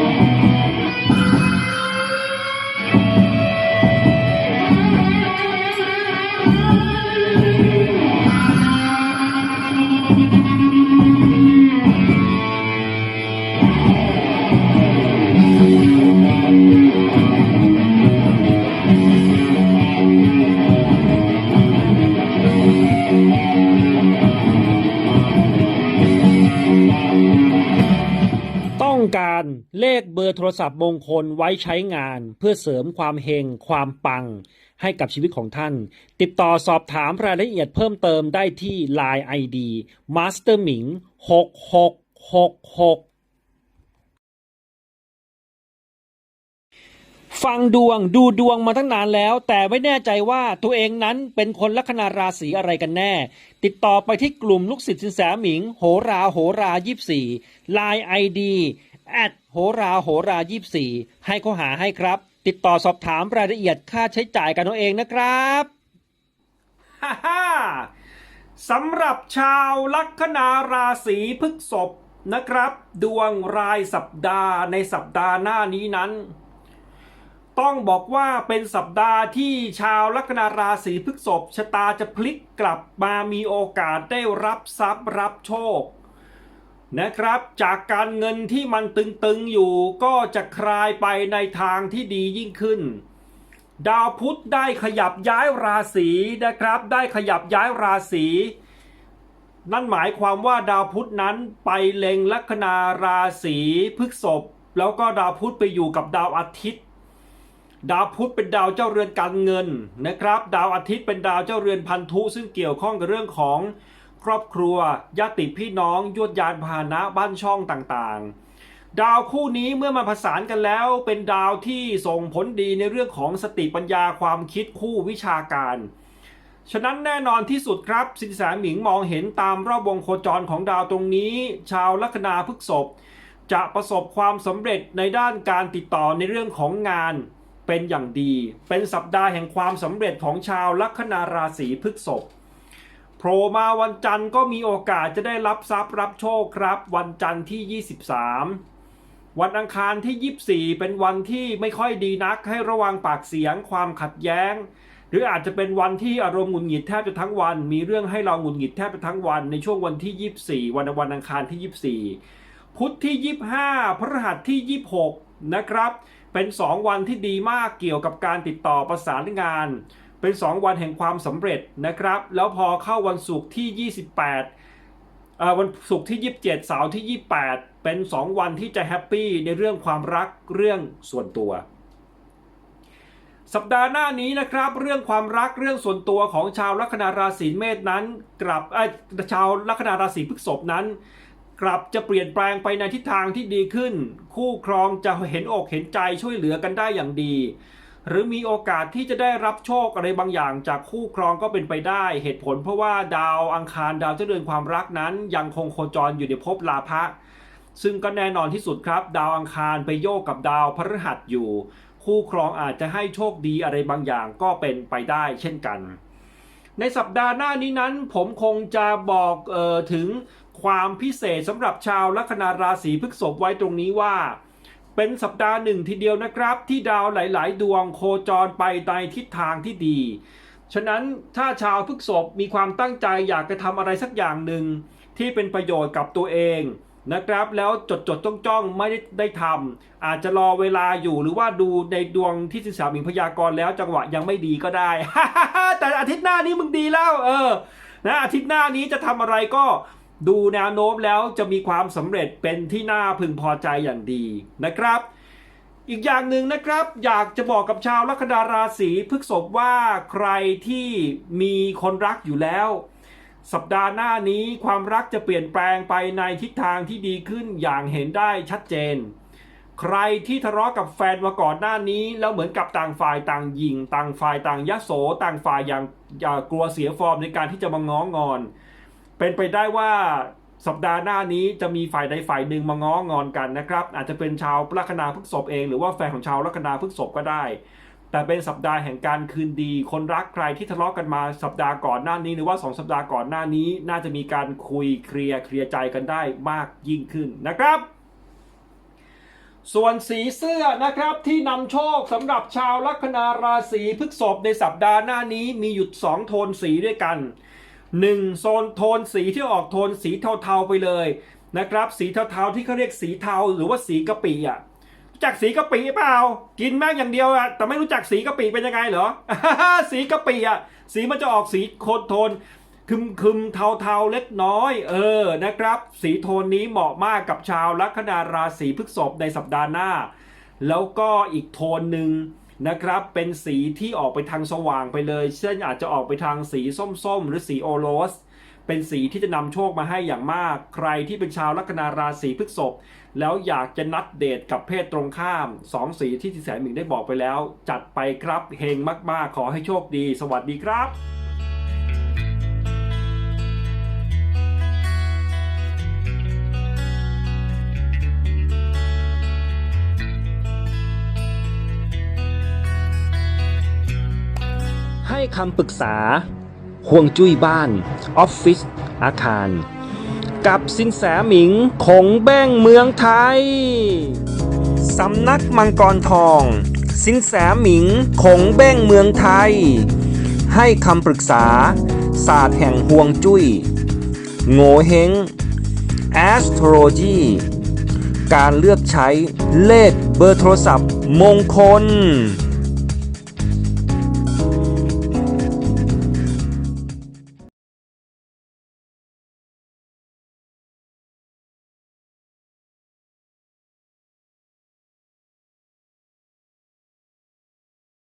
ต้อ การเลขเบอร์โทรศัพท์มงคลไว้ใช้งาน เพื่อเสริมความเฮงความปัง ให้กับชีวิตของท่าน ติดต่อสอบถามรายละเอียดเพิ่มเติมได้ที่ Line ID Master m i n g 6666ฟังดวงดูดวงมาตั้งนานแล้ว แต่ไม่แน่ใจว่าตัวเองนั้นเป็นคนลัคนาราศีอะไรกันแน่ ติดต่อไปที่กลุ่มลูกศิษย์สินแสหมิง โหราโหรายี่สี่ไลน์ไอดี แอดโหราโหรายี่สี่ให้เขาหาให้ครับ ติดต่อสอบถามรายละเอียดค่าใช้จ่ายกันเอาเองนะครับฮ่าฮ่าสำหรับชาวลัคนาราศีพฤษภนะครับ ดวงรายสัปดาห์ในสัปดาห์หน้านี้นั้น ต้องบอกว่าเป็นสัปดาห์ที่ชาวลัคนาราศีพฤษภชะตาจะพลิกกลับมามีโอกาสได้รับทรัพย์รับโชค นะครับ จากการเงินที่มันตึงๆอยู่ก็จะคลายไปในทางที่ดียิ่งขึ้น ดาวพุธได้ขยับย้ายราศีนะครับ ได้ขยับย้ายราศีนั่นหมายความว่าดาวพุธนั้นไปเล็งลัคนาราศีพฤษภแล้วก็ดาวพุธไปอยู่กับดาวอาทิตย์ ดาวพุธเป็นดาวเจ้าเรือนการเงินนะครับ ดาวอาทิตย์เป็นดาวเจ้าเรือนพันธุซึ่งเกี่ยวข้องกับเรื่องของ ครอบครัวญาติพี่น้องยวดยานพาหนะบ้านช่องต่างๆ ดาวคู่นี้เมื่อมาผสานกันแล้ว เป็นดาวที่ส่งผลดีในเรื่องของสติปัญญาความคิดคู่วิชาการ ฉะนั้นแน่นอนที่สุดครับสินแสหมิงมองเห็นตามรอบวงโคจรของดาวตรงนี้ ชาวลัคนาพฤกษภจะประสบความสำเร็จในด้านการติดต่อในเรื่องของงานเป็นอย่างดี เป็นสัปดาห์แห่งความสำเร็จของชาวลัคนาราศีพฤกษภ ผล่มาวันจันทร์ก็มีโอกาสจะได้รับทรัพย์รับโชคครับ วันจันทร์ที่ 23 วันอังคารที่ 24 เป็นวันที่ไม่ค่อยดีนักให้ระวังปากเสียงความขัดแย้ง หรืออาจจะเป็นวันที่อารมณ์หงุดหงิดแทบจะทั้งวัน มีเรื่องให้เราหงุดหงิดแทบจะทั้งวันในช่วงวันที่ 24 วันวันอังคารที่ 24 พุธที่ 25 พฤหัสที่ 26 นะครับ เป็น 2 วันที่ดีมากเกี่ยวกับการติดต่อประสานงาน เป็น 2 วันแห่งความสำเร็จนะครับ แล้วพอเข้าวันศุกร์ที่ 28วันศุกร์ที่ 27 เสาร์ที่ 28 เป็น 2 วันที่จะแฮปปี้ในเรื่องความรักเรื่องส่วนตัว สัปดาห์หน้านี้นะครับ เรื่องความรักเรื่องส่วนตัวของชาวลัคนาราศีเมษนั้น กลับชาวลัคนาราศีพฤษภนั้นกลับจะเปลี่ยนแปลงไปในทิศทางที่ดีขึ้น คู่ครองจะเห็นอกเห็นใจช่วยเหลือกันได้อย่างดี หรือมีโอกาสที่จะได้รับโชคอะไรบางอย่างจากคู่ครองก็เป็นไปได้ เหตุผลเพราะว่าดาวอังคารดาวเจ้าเรือนความรักนั้น ยังคงโคจรอยู่ในภพลาภะซึ่งก็แน่นอนที่สุดครับ ดาวอังคารไปโยกกับดาวพฤหัสอยู่ คู่ครองอาจจะให้โชคดีอะไรบางอย่างก็เป็นไปได้เช่นกัน ในสัปดาห์หน้านี้นั้น ผมคงจะบอกเออถึงความพิเศษสำหรับชาวลัคนาราศีพฤษภไว้ตรงนี้ว่า เป็นสัปดาห์หนึ่งทีเดียวนะครับ ที่ดาวหลาย ๆ ดวงโคจรไปในทิศทางที่ดี ฉะนั้นถ้าชาวพฤษภมีความตั้งใจอยากจะทำอะไรสักอย่างหนึ่ง ที่เป็นประโยชน์กับตัวเองนะครับแล้วจดจดจ้องจ้องไม่ได้ได้ทำอาจจะรอเวลาอยู่หรือว่าดูในดวงที่สินสามิงพยากรณ์แล้วจังหวะยังไม่ดีก็ได้ แต่อาทิตย์หน้านี้มึงดีแล้ว เออนะอาทิตย์หน้านี้จะทำอะไรก็ ดูแนวโน้มแล้วจะมีความสำเร็จเป็นที่น่าพึงพอใจอย่างดีนะครับ อีกอย่างหนึ่งนะครับอยากจะบอกกับชาวลัคนาราศีพฤษภว่าใครที่มีคนรักอยู่แล้ว สัปดาห์หน้านี้ความรักจะเปลี่ยนแปลงไปในทิศทางที่ดีขึ้นอย่างเห็นได้ชัดเจน ใครที่ทะเลาะกับแฟนมาก่อนหน้านี้ แล้วเหมือนกับต่างฝ่ายต่างยิง ต่างฝ่ายต่างยโส ต่างฝ่ายอย่างอย่ากลัวเสียฟอร์มในการที่จะมาง้องอน เป็นไปได้ว่าสัปดาห์หน้านี้จะมีฝ่ายใดฝ่ายหนึ่งมาง้องอนกันนะครับ อาจจะเป็นชาวลัคนาพฤกษภเอง หรือว่าแฟนของชาวลัคนาพฤกษภก็ได้ แต่เป็นสัปดาห์แห่งการคืนดี คนรักใครที่ทะเลาะกันมาสัปดาห์ก่อนหน้านี้ หรือว่าสองสัปดาห์ก่อนหน้านี้ น่าจะมีการคุยเคลียร์เคลียร์ใจกันได้มากยิ่งขึ้นนะครับ ส่วนสีเสื้อนะครับที่นำโชคสำหรับชาวลัคนาราศีพฤกษภในสัปดาห์หน้านี้มีอยู่สองโทนสีด้วยกัน หนึ่งโซนโทนสีที่ออกโทนสีเทาๆไปเลยนะครับสีเทาๆที่เขาเรียกสีเทาหรือว่าสีกะปิอะรู้จักสีกะปิเปล่า กินแม่งอย่างเดียวอะแต่ไม่รู้จักสีกะปิเป็นยังไงเหรอสีกะปิอะสีมันจะออกสีโคนโทนคึมคึมๆเทาๆเล็กน้อย เออนะครับ สีโทนนี้เหมาะมากกับชาวลัคนาราศีพฤษภในสัปดาห์หน้า แล้วก็อีกโทนหนึ่ง นะครับ เป็นสีที่ออกไปทางสว่างไปเลย เช่นอาจจะออกไปทางสีส้มๆ หรือสีโอโรส เป็นสีที่จะนำโชคมาให้อย่างมาก ใครที่เป็นชาวลัคนาราศีพฤษภแล้วอยากจะนัดเดทกับเพศตรงข้ามสองสีที่ทิแสหมิงได้บอกไปแล้ว จัดไปครับเฮงมากๆ ขอให้โชคดี สวัสดีครับ คำปรึกษาห่วงจุ้ยบ้าน ออฟฟิศอาคาร กับสินแสหมิงคงแบ้งเมืองไทย สำนักมังกรทอง สินแสหมิงคงแบ้งเมืองไทย ให้คำปรึกษา ศาสตร์แห่งห่วงจุ้ย โงเฮง astrology การเลือกใช้เลขเบอร์โทรศัพท์มงคล